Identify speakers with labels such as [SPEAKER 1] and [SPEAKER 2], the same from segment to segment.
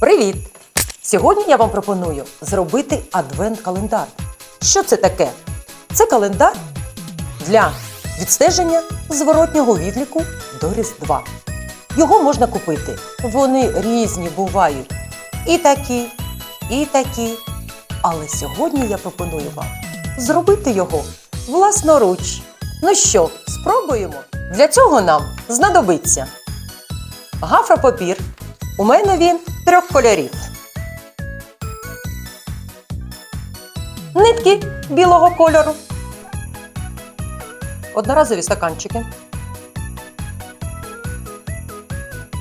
[SPEAKER 1] Привіт! Сьогодні я вам пропоную зробити адвент-календар. Що це таке? Це календар для відстеження зворотнього відліку до Різдва. Його можна купити. Вони різні бувають. І такі, і такі. Але сьогодні я пропоную вам зробити його власноруч. Ну що, спробуємо? Для цього нам знадобиться гафропапір. У мене він трьох кольорів. Нитки білого кольору. Одноразові стаканчики.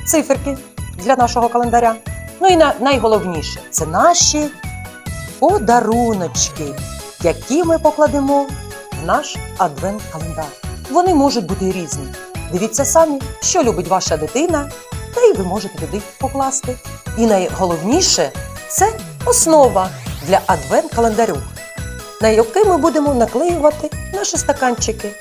[SPEAKER 1] Циферки для нашого календаря. Ну і найголовніше це наші подаруночки, які ми покладемо в наш адвент-календар. Вони можуть бути різні. Дивіться самі, що любить ваша дитина, та й ви можете туди покласти. І найголовніше це основа для адвент-календарю, на який ми будемо наклеювати наші стаканчики.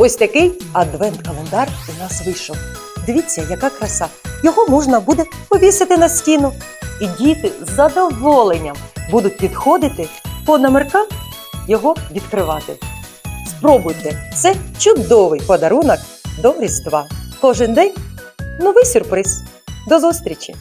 [SPEAKER 1] Ось такий адвент-календар у нас вийшов. Дивіться, яка краса. Його можна буде повісити на стіну. І діти з задоволенням будуть підходити по номеркам його відкривати. Спробуйте, це чудовий подарунок до Різдва. Кожен день новий сюрприз. До зустрічі!